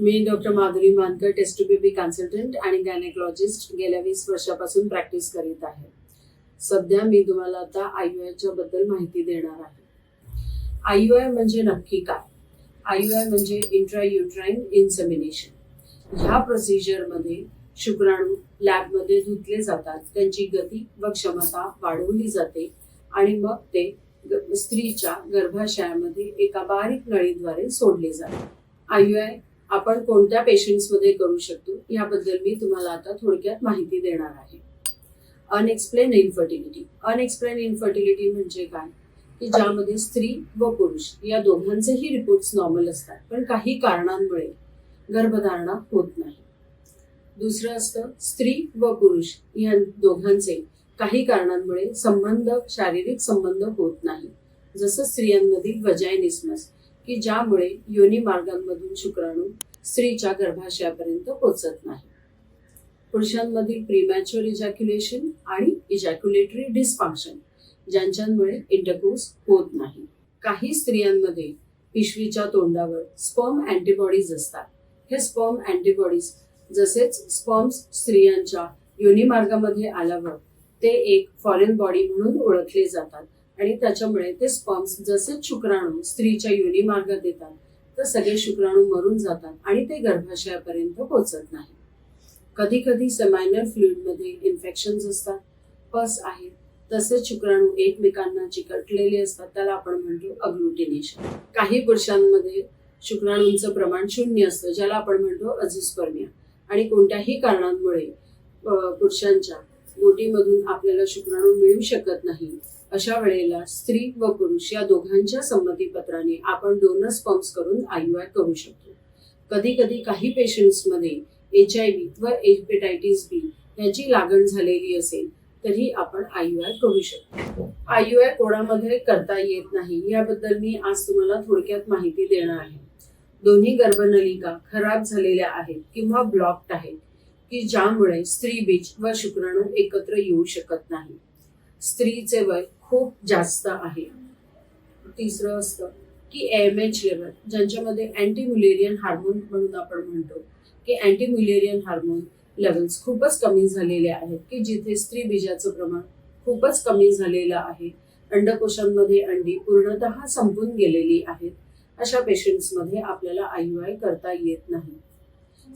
मी doctor Madhuri Mankar test baby consultant आणि gynaecologist गेल्या वीस वर्षापासून प्रॅक्टिस करीत आहे. सध्या मी तुम्हाला आता आयबद्दल माहिती देणार आहे. आय म्हणजे नक्की काय? आय म्हणजे इंट्रा युट्राईन इन्सेमिनेशन ह्या प्रोसिजरमध्ये शुक्राणू लॅबमध्ये धुतले जातात त्यांची गती व क्षमता वाढवली जाते आणि मग ते ग- स्त्रीच्या गर्भाशयामध्ये एका बारीक नळीद्वारे सोडले जाते. आय आपण कोणत्या पेशंट्समध्ये करू शकतो याबद्दल मी तुम्हाला आता थोडक्यात माहिती देणार आहे. अनएक्सप्लेन इन्फर्टिलिटी अनएक्सप्लेन इन्फर्टिलिटी म्हणजे काय? की ज्यामध्ये स्त्री व पुरुष या दोघांचेही रिपोर्ट्स नॉर्मल असतात पण काही कारणांमुळे गर्भधारणा होत नाही. दुसरं असतं स्त्री व पुरुष या दोघांचे काही कारणांमुळे संबंध शारीरिक संबंध होत नाही. जसं स्त्रियांमधील वजायनिसमस की ज्यामुळे योनी मार्गांमधून शुक्राणू स्त्रीच्या गर्भाशयापर्यंत पोचत नाही. पुरुषांमधील प्रीमॅच्युअर इजॅक्युलेशन आणि इजॅक्युलेटरी डिस्फंक्शन ज्यांच्यामुळे इंटरकोर्स होत नाही. काही स्त्रियांमध्ये पिशवीच्या तोंडावर स्पर्म अँटीबॉडीज असतात. हे स्पर्म अँटीबॉडीज जसेच स्पर्म्स स्त्रियांच्या योनी मार्गामध्ये आल्यावर ते एक फॉरेन बॉडी म्हणून ओळखले जातात. आणि त्याच्यामुळे ते स्पर्म्स जसे शुक्राणू स्त्रीच्या योनी मार्गात येतात तर सगळे शुक्राणू मरून जातात आणि ते गर्भाशयापर्यंत पोहोचत नाही. कधी कधी सेमायनर फ्लुईडमध्ये इन्फेक्शन्स असतात पस आहेत तसेच शुक्राणू एकमेकांना चिकटलेले असतात त्याला आपण म्हणतो अग्लुटिनेशन काही पुरुषांमध्ये शुक्राणूंचं प्रमाण शून्य असतं ज्याला आपण म्हणतो अजिस्पर्मिया आणि कोणत्याही कारणांमुळे पुरुषांच्या बोटीमधून आपल्याला शुक्राणू मिळू शकत नाही. अशा वेळेला स्त्री व पुरुष या दोघांच्या संमतीपत्राने आपण डोनर स्पम्स करून आयुआय करू शकतो. कधी कधी काही पेशंट्समध्ये एच आय व्ही व हेपेटायटिस बी याची लागण झालेली असेल तरी आपण आयुआय करू शकतो. आयुआय कोणामध्ये करता येत नाही याबद्दल मी आज तुम्हाला थोडक्यात माहिती देणार आहे. दोन्ही गर्भनलिका खराब झालेल्या आहेत किंवा ब्लॉक्ड आहेत की ज्यामुळे स्त्री बीज व शुक्राणू एकत्र येऊ शकत नाही. स्त्रीचे वय खूप जास्त आहे. तिसरं असतं की एम एच लेवल ज्यांच्यामध्ये अँटीमुलेरियन हार्मोन म्हणून आपण म्हणतो की अँटीमुलेरियन हार्मोन लेवल्स खूपच कमी झालेले आहेत की जिथे स्त्री बीजाचं प्रमाण खूपच कमी झालेलं आहे. अंडकोशांमध्ये अंडी पूर्णतः संपून गेलेली आहेत. अशा पेशंट्समध्ये आपल्याला आय करता येत नाही.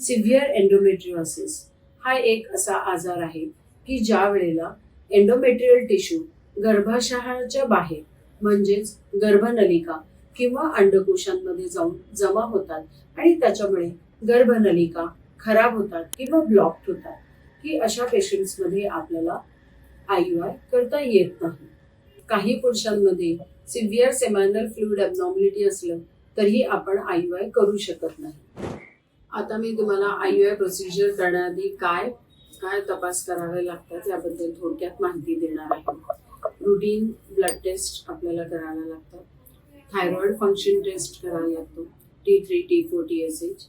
सिव्हिअर एन्डोमेट्रिओसिस हा एक असा आजार आहे की ज्या वेळेला एन्डोमेट्रियल टिश्यू गर्भाशयाच्या बाहेर म्हणजेच गर्भनलिका किंवा अंडकोशांमध्ये जाऊन जमा होतात आणि त्याच्यामुळे गर्भनलिका खराब होतात किंवा ब्लॉक्ड होतात की अशा पेशंट्समध्ये आपल्याला आय आय करता येत नाही. काही पुरुषांमध्ये सिव्हिअर सेमायनल फ्लुइड अबनॉर्मलिटी असलं तरीही आपण आय आय करू शकत नाही. आता मी तुम्हाला आय प्रोसिजर करण्याआधी काय काय तपास करावे लागतात याबद्दल थोडक्यात माहिती देणार आहे. रुटीन ब्लड टेस्ट आपल्याला करायला लागतात. थायरॉइड फंक्शन टेस्ट करायला लागतो. T three T four T S H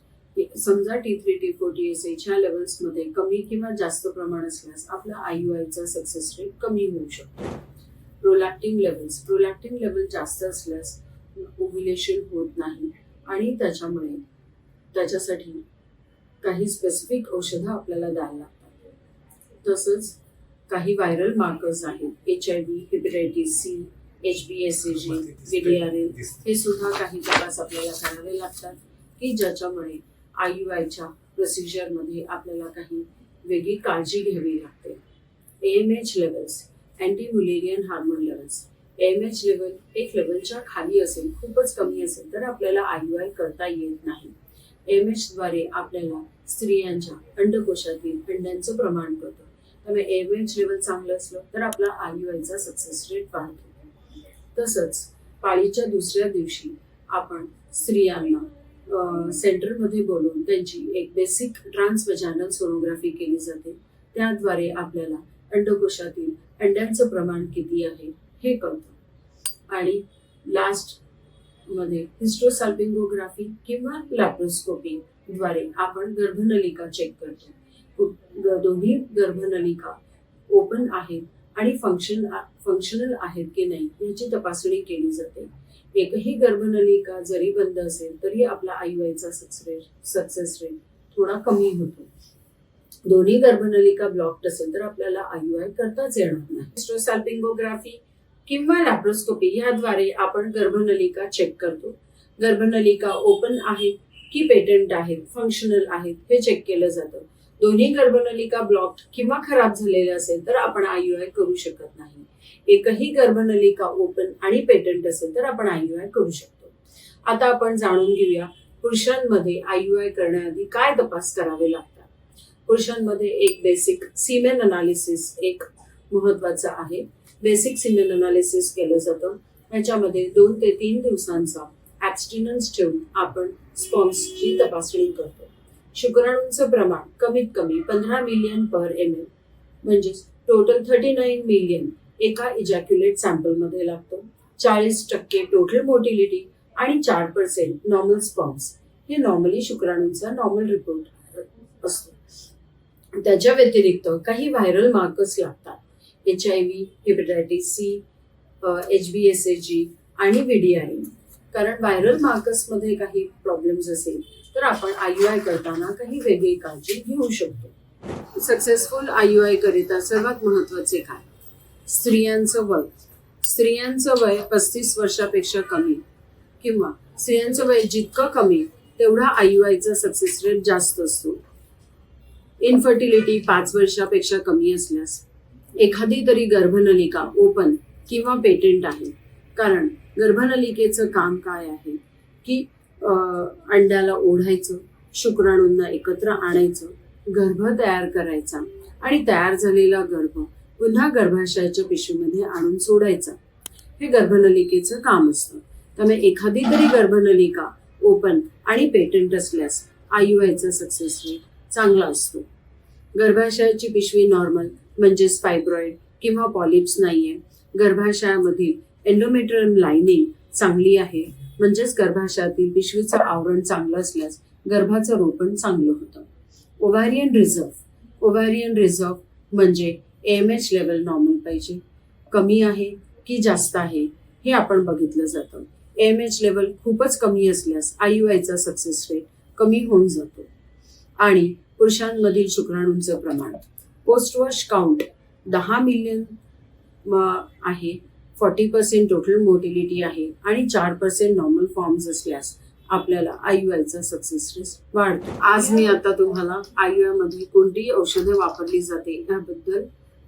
समजा T three T four T S H ह्या लेवल्समध्ये कमी किंवा जास्त प्रमाण असल्यास आपला आय आयचा सक्सेस रेट कमी होऊ शकतो. प्रोलॅक्टिन लेवल्स प्रोलॅक्टिन लेवल जास्त असल्यास ओव्युलेशन होत नाही. आणि त्याच्यामुळे त्याच्यासाठी काही स्पेसिफिक औषधं आपल्याला द्यायला लागतात. तसंच काही व्हायरल मार्कर्स आहेत. H I V hepatitis C H B S C G D R L हे सुद्धा काही तपास आपल्याला करावे लागतात की ज्याच्यामुळे आय यू आयच्या प्रोसिजरमध्ये आपल्याला काही वेगळी काळजी घ्यावी लागते. M H levels anti Mullerian hormone levels M H level एक लेवलच्या खाली असेल खूपच कमी असेल तर आपल्याला आय यू आय करता येत नाही. एम एच द्वारे आपल्याला स्त्रियांच्या अंडकोशातील अंड्यांचं प्रमाण कळतं. त्यामुळे एम लेवल चांगलं असलं तर आपला आय यू आयचा सक्सेस रेट वाढतो. तसंच पाळीच्या दुसऱ्या दिवशी आपण स्त्रियांना सेंटरमध्ये बोलवून त्यांची एक बेसिक ट्रान्सवजानल सोनोग्राफी केली जाते. त्याद्वारे आपल्याला अंडकोशातील अंड्यांचं प्रमाण किती आहे हे कळतं. आणि लास्टमध्ये हिस्ट्रोसाल्पिंगोग्राफी किंवा लॅप्रोस्कोपी द्वारे आपण गर्भनलिका चेक करतो. दोन्ही गर्भनलिका ओपन आहेत आणि फंक्शन फंक्शनल आहेत की नाही याची तपासणी केली जाते. एकही गर्भनलिका जरी बंद असेल तरी आपला आईवाईचा सक्सेस सक्सेस रेट थोडा कमी होतो. दोन्ही गर्भनलिका ब्लॉक्ड असेल तर आपल्याला आयुआय करताच येणार नाही. सॅल्पिंगोग्राफी किंवा लॅप्रोस्कोपी ह्याद्वारे आपण गर्भनलिका चेक करतो. गर्भनलिका ओपन आहे की पेटंट आहेत फंक्शनल आहेत हे चेक केलं जातं. दोन्ही गर्भनलिका ब्लॉक किंवा खराब झालेल्या असेल तर आपण आयुआय करू शकत नाही. एकही गर्भनलिका ओपन आणि पेटंट असेल तर आपण आयुआय करू शकतो. आता आपण जाणून घेऊया पुरुषांमध्ये आयुआय करण्याआधी काय तपास करावे लागतात. पुरुषांमध्ये एक बेसिक सिमेन अनालिसिस एक महत्वाचं आहे. बेसिक सिमेन अनालिसिस केलं जातं. याच्यामध्ये दोन ते तीन दिवसांचा ऍबस्टिनन्स ठेवून आपण स्पॉन्सची तपासणी करतो. शुक्राणूंचं प्रमाण कमीत कमी पंधरा मिलियन पर एम एल म्हणजेच टोटल थर्टी नाईन मिलियन एका इजॅक्युलेट सॅम्पलमध्ये लागतो. चाळीस टक्के टोटल मोटिलिटी आणि चार पर्सेंट नॉर्मल स्पॉन्स हे नॉर्मली शुक्राणूंचा नॉर्मल रिपोर्ट असतो. त्याच्या व्यतिरिक्त काही व्हायरल मार्कर्स लागतात. H I V hepatitis C H B S H G आणि व्हीडीआय कारण व्हायरल मार्कर्समध्ये काही प्रॉब्लेम्स असेल तर आपण आय करताना काही वेगळी काळजी घेऊ शकतो. सक्सेसफुल आय करिता सर्वात महत्त्वाचे काय? स्त्रियांचं वय. स्त्रियांचं वय पस्तीस वर्षापेक्षा कमी किंवा स्त्रियांचं वय जितकं कमी तेवढा आयुआयचा सक्सेस रेट जास्त असतो. इनफर्टिलिटी पाच वर्षापेक्षा कमी असल्यास एखादी तरी गर्भनलिका ओपन किंवा पेटेंट आहे. कारण गर्भनलिकेचं काम काय आहे? की अं, अंड्याला ओढायचं शुक्राणूंना एकत्र आणायचं गर्भ तयार करायचा आणि तयार झालेला गर्भ पुन्हा गर्भाशयाच्या पिशवीमध्ये आणून सोडायचा. हे गर्भनलिकेचं काम असतं. त्यामुळे एखादी तरी गर्भनलिका ओपन आणि पेटंट असल्यास आयुआयचा सक्सेस रेट चांगला असतो. गर्भाशयाची पिशवी नॉर्मल म्हणजेच फायब्रॉइड किंवा पॉलिप्स नाहीये. गर्भाशयामधील एंडोमेट्रियम लाइनिंग चांगली आहे. म्हणजेच गर्भाशयातील पिशवीचं आवरण चांगलं असल्यास गर्भाचं रोपण चांगलं होतं. ओव्हॅरियन रिझर्व ओव्हॅरियन रिझर्व म्हणजे एम एच लेवल नॉर्मल पाहिजे. कमी आहे की जास्त आहे हे आपण बघितलं जातं. एम एच लेवल खूपच कमी असल्यास आय यू आयचा सक्सेस रेट कमी होऊन जातो. आणि पुरुषांमधील शुक्राणूंचं प्रमाण. पोस्ट वॉश काउंट दहा मिलियन आहे. फॉर्टी पर्सेंट टोटल मोटिलिटी आहे आणि चार पर्सेंट नॉर्मल फॉर्म्स असल्यास आपल्याला आयुआयचा सक्सेस रेट वाढतो. आज मी आता तुम्हाला आयुआयमध्ये कोणती औषधं वापरली जाते याबद्दल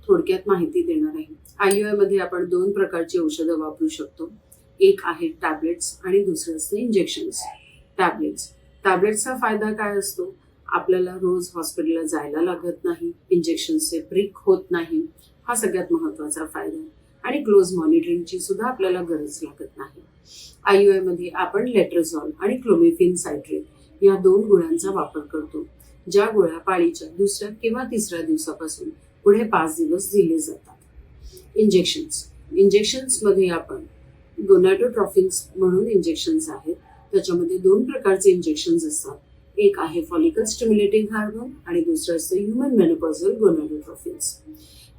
थोडक्यात माहिती देणार आहे. आयुआयमध्ये आपण दोन प्रकारची औषधं वापरू शकतो. एक आहे टॅबलेट्स आणि दुसरं असते इंजेक्शन्स टॅबलेट्स टॅबलेट्सचा फायदा काय असतो? आपल्याला रोज हॉस्पिटलला जायला लागत नाही. इंजेक्शनचे ब्रिक होत नाही. हा सगळ्यात महत्त्वाचा फायदा आहे. आणि क्लोज मॉनिटरिंगची सुद्धा आपल्याला गरज लागत नाही. आयुआयमध्ये आपण लेट्रोझॉल आणि क्लोमेफिन सायट्रेट या दोन गुळ्यांचा वापर करतो ज्या गोळ्या पाळीच्या दुसऱ्या किंवा तिसऱ्या दिवसापासून पुढे पाच दिवस दिले जातात. इंजेक्शन्स इंजेक्शन्समध्ये आपण गोनॅटोट्रॉफिन्स म्हणून इंजेक्शन्स आहेत. त्याच्यामध्ये दोन प्रकारचे इंजेक्शन्स असतात. एक आहे फॉलिकल स्टिम्युलेटिंग हार्मोन आणि दुसरं असतं ह्युमन मेनोपॉझल गोनॅटोट्रॉफिन्स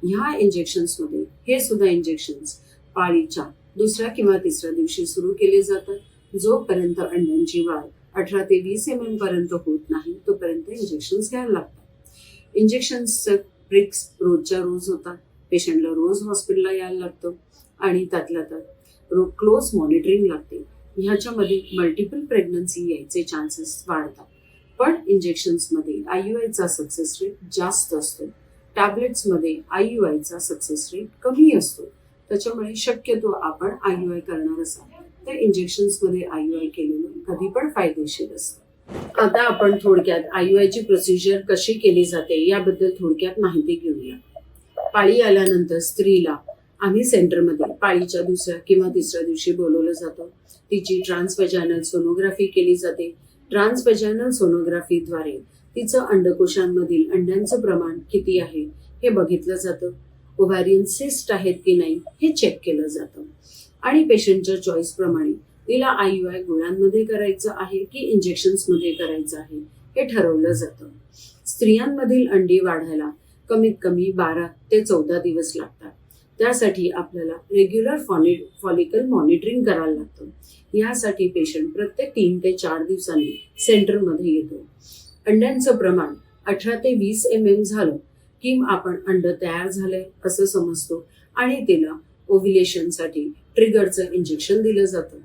ह्या इंजेक्शन्समध्ये हे सुद्धा इंजेक्शन्स पाळीच्या दुसऱ्या किंवा तिसऱ्या दिवशी सुरू केले जातात. जोपर्यंत अंड्यांची वाढ अठरा ते वीस एम एम पर्यंत होत नाही तोपर्यंत इंजेक्शन्स घ्यायला लागतात. इंजेक्शन्सचं ब्रिक्स रोजच्या रोज होतात. पेशंटला रोज हॉस्पिटलला यायला लागतं आणि त्यातल्या त्यात रो क्लोज मॉनिटरिंग लागते. ह्याच्यामध्ये मल्टिपल प्रेग्नन्सी यायचे चान्सेस वाढतात. पण इंजेक्शन्समध्ये आयचा सक्सेस रेट जास्त असतो. टॅबलेट्समध्ये आयचा सक्सेस रेट कमी असतो. त्याच्यामुळे शक्यतो आपण आय करणार असाल. तर इंजेक्शन्समध्ये आय केलेलं कधी पण फायदेशीर असतं. आता आपण थोडक्यात आयुआयची प्रोसिजर कशी केली जाते याबद्दल थोडक्यात माहिती घेऊया. पाळी आल्यानंतर स्त्रीला आम्ही सेंटरमध्ये पाळीच्या दुसऱ्या किंवा तिसऱ्या दिवशी बोलवलं जातं. तिची ट्रान्सवेजायनल सोनोग्राफी केली जाते. ट्रान्सवेजायनल सोनोग्राफीद्वारे तिचं अंडकोशांमधील अंड्यांचं प्रमाण किती आहे हे बघितलं जातं. ओव्हॅरियन सिस्ट आहेत की नाही हे चेक केलं जातं. आणि पेशंटच्या चॉईस प्रमाणे तिला आय गोळ्यांमध्ये करायचं आहे की इंजेक्शन्समध्ये करायचं आहे हे ठरवलं जातं. स्त्रियांमधील अंडी वाढायला कमीत कमी बारा ते चौदा दिवस लागतात. त्यासाठी आपल्याला रेग्युलर फॉनि फॉलिकल मॉनिटरिंग करायला लागतं. यासाठी पेशंट प्रत्येक तीन ते चार दिवसांनी सेंटरमध्ये येतो. अंड्यांचं प्रमाण अठरा ते वीस एम एम झालं की आपण अंड तयार झालंय असं समजतो आणि तिला ओव्हिलेशनसाठी ट्रिगरचं इंजेक्शन दिलं जातं.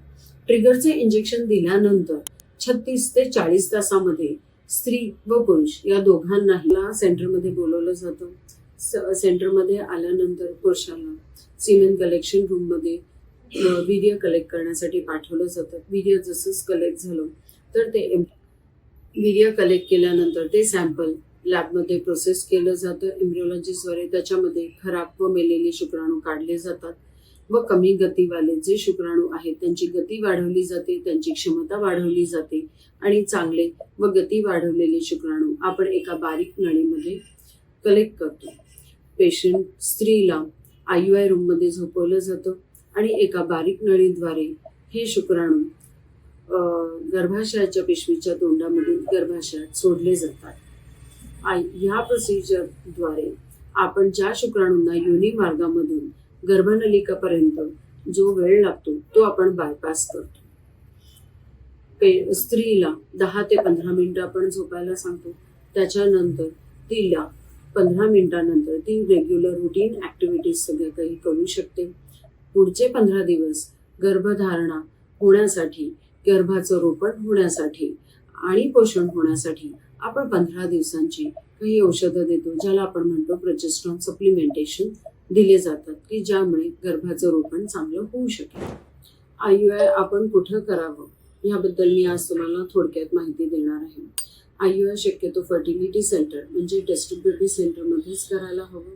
ट्रिगरचे इंजेक्शन दिल्यानंतर छत्तीस ते चाळीस तासामध्ये स्त्री व पुरुष या दोघांनाही सेंटरमध्ये बोलवलं जातं. सेंटरमध्ये आल्यानंतर पुरुषांना सिमेंट कलेक्शन रूममध्ये वीर्य कलेक्ट करण्यासाठी पाठवलं जातं. वीर्य जसंच कलेक्ट झालं तर ते एम- वीर्य कलेक्ट केल्यानंतर ते सॅम्पल लॅबमध्ये प्रोसेस केलं जातं. एम्ब्रिओलॉजिस्टद्वारे त्याच्यामध्ये खराब व मेलेले शुक्राणू काढले जातात व कमी गतीवाले जे शुक्राणू आहेत त्यांची गती वाढवली जाते त्यांची क्षमता वाढवली जाते आणि चांगले व गती वाढवलेले शुक्राणू आपण एका बारीक नळीमध्ये कलेक्ट करतो. पेशंट स्त्रीला आय यू आय रूममध्ये झोपवलं जातं आणि एका बारीक नळीद्वारे हे शुक्राणू अं, गर्भाशयाच्या पिशवीच्या तोंडामधून गर्भाशयात सोडले जातात. आय ह्या प्रोसिजरद्वारे आपण ज्या शुक्राणूंना योनी मार्गामधून गर्भनलिकापर्यंत जो वेळ लागतो तो आपण बायपास करतो. स्त्रीला दहा ते पंधरा मिनिटं आपण झोपायला सांगतो. त्याच्यानंतर तिला पंधरा मिनिटानंतर ती रेग्युलर रुटीन ॲक्टिव्हिटीज सगळ्या काही करू शकते. पुढचे पंधरा दिवस गर्भधारणा होण्यासाठी गर्भाचं रोपण होण्यासाठी आणि पोषण होण्यासाठी आपण पंधरा दिवसांची काही औषधं देतो ज्याला आपण म्हणतो प्रचेस्ट्रॉन सप्लिमेंटेशन दिले जातात की ज्यामुळे गर्भाचं रोपण चांगलं होऊ शकेल. आय यू आय आपण कुठं करावं? याबद्दल मी आज तुम्हाला थोडक्यात माहिती देणार आहे. आय यू आय शक्यतो फर्टिलिटी सेंटर म्हणजे टेस्ट बेबी सेंटरमध्येच करायला हवं.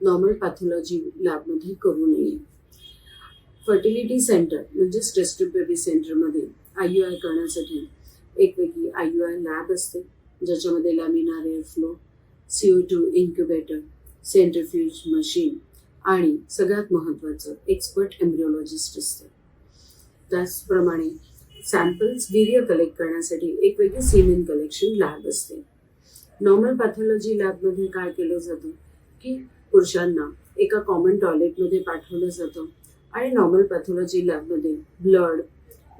नॉर्मल पॅथॉलॉजी लॅबमध्ये करू नये. फर्टिलिटी सेंटर म्हणजेच टेस्ट बेबी सेंटरमध्ये आय यू आय करण्यासाठी एक वेगळी आय यू आय लॅब असते. ज्याच्यामध्ये laminar air flow C O two incubator centrifuge machine आणि सगळ्यात महत्त्वाचं एक्सपर्ट एम्ब्रिओलॉजिस्ट असते. त्याचप्रमाणे सॅम्पल्स वीर्य कलेक्ट करण्यासाठी एक वेगळी सीमेन कलेक्शन लॅब असते. नॉर्मल पॅथॉलॉजी लॅबमध्ये काय केलं जातं? की पुरुषांना एका कॉमन टॉयलेटमध्ये पाठवलं जातं आणि नॉर्मल पॅथॉलॉजी लॅबमध्ये ब्लड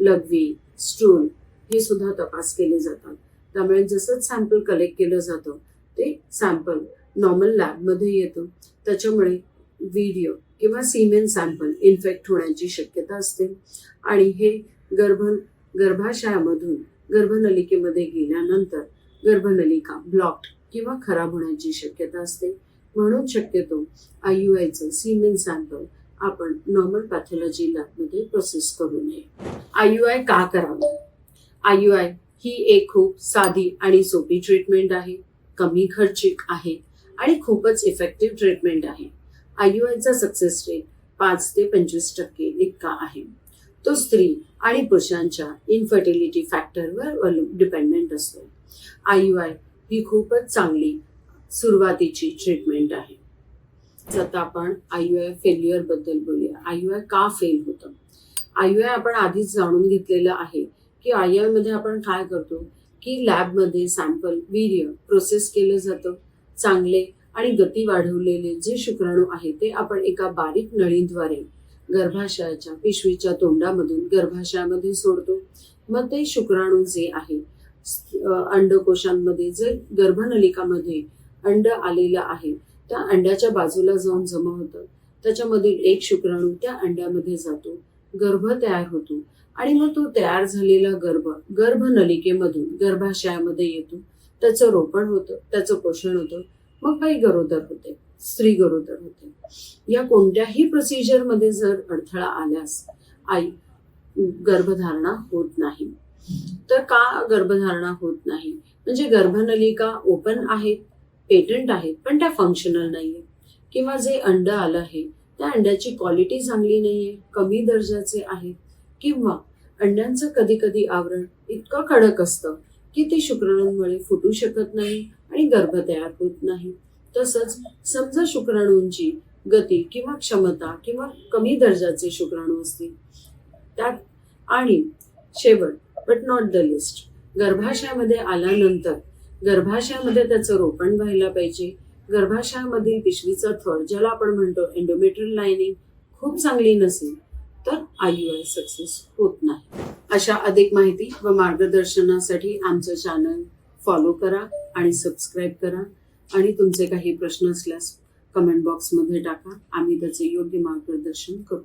लघवी स्टूल हे सुद्धा तपास केले जातात. त्यामुळे जसंच सॅम्पल कलेक्ट केलं जातं ते सॅम्पल नॉर्मल लॅबमध्ये येतं. त्याच्यामुळे वीर्य किंवा सिमेन सॅम्पल इन्फेक्ट होण्याची शक्यता असते. आणि हे गर्भ गर्भाशयामधून गर्भनलिकेमध्ये गेल्यानंतर गर्भनलिका ब्लॉक्ड किंवा खराब होण्याची शक्यता असते. म्हणून शक्यतो आय यू आयचं सिमेन सॅम्पल आपण नॉर्मल पॅथॉलॉजी लॅबमध्ये प्रोसेस करू नये. आय यू आय का करावं? आय यू आय ही एक खूप साधी आणि सोपी ट्रीटमेंट आहे कमी खर्चिक आहे आणि खूपच इफेक्टिव्ह ट्रीटमेंट आहे. आय यू आयचा सक्सेस रेट पाच ते पंचवीस टक्के इतका आहे. तो स्त्री आणि पुरुषांच्या इनफर्टिलिटी फॅक्टरवर डिपेंडेंट असतो आय यू आय ही खूपच चांगली सुरुवातीची ट्रीटमेंट आहे. आता आपण आय यू आय फेल्युअरबद्दल बोलूया. आय यू आय का फेल होतं? आय यू आय आपण आधीच जाणून घेतलेलं आहे की आय यू आयमध्ये आपण काय करतो? की लॅबमध्ये सॅम्पल वीर्य प्रोसेस केलं जातं. चांगले आणि गती वाढवलेले जे शुक्राणू आहेत ते आपण एका बारीक नळीद्वारे गर्भाशयाच्या पिशवीच्या तोंडामधून गर्भाशयामध्ये सोडतो. मग ते शुक्राणू जे आहे अंडकोशांमध्ये जे गर्भनलिकामध्ये अंड आलेलं आहे त्या अंड्याच्या बाजूला जाऊन जमा होतं. त्याच्यामधील एक शुक्राणू त्या अंड्यामध्ये जातो गर्भ तयार होतो आणि मग तो तयार झालेला गर्भ गर्भनलिकेमधून गर्भाशयामध्ये येतो. त्याचं रोपण होतं त्याचं पोषण होतं. मग काही गरोदर होते. स्त्री गरोदर होते. या कोणत्याही प्रोसिजरमध्ये जर अडथळा आल्यास आई गर्भधारणा होत नाही. तर का गर्भधारणा होत नाही? म्हणजे गर्भनलिका ओपन आहेत पेटंट आहेत पण त्या फंक्शनल नाहीये. किंवा जे अंड आलं आहे त्या अंड्याची क्वालिटी चांगली नाहीये कमी दर्जाचे आहेत किंवा अंड्यांचं कधी कधी आवरण इतकं कडक असतं की ते शुक्राणूंमुळे फुटू शकत नाही आणि गर्भ तयार होत नाही. तसंच समजा शुक्राणूंची गती किंवा क्षमता किंवा कमी दर्जाचे शुक्राणू असतील. त्यात आणि शेवट बट नॉट द लिस्ट गर्भाशयामध्ये आल्यानंतर गर्भाशयामध्ये त्याचं रोपण व्हायला पाहिजे. गर्भाशयामधील पिशवीचा थर ज्याला आपण म्हणतो एन्डोमेट्रियल लाईनिंग खूप चांगली नसेल तर आय यू आय सक्सेस होत नाही. अशा अधिक माहिती व मार्गदर्शनासाठी आमचं चॅनल फॉलो करा आणि सबस्क्राईब करा. आणि तुमचे काही प्रश्न असल्यास कमेंट बॉक्समध्ये टाका. आम्ही त्याचे योग्य मार्गदर्शन करू.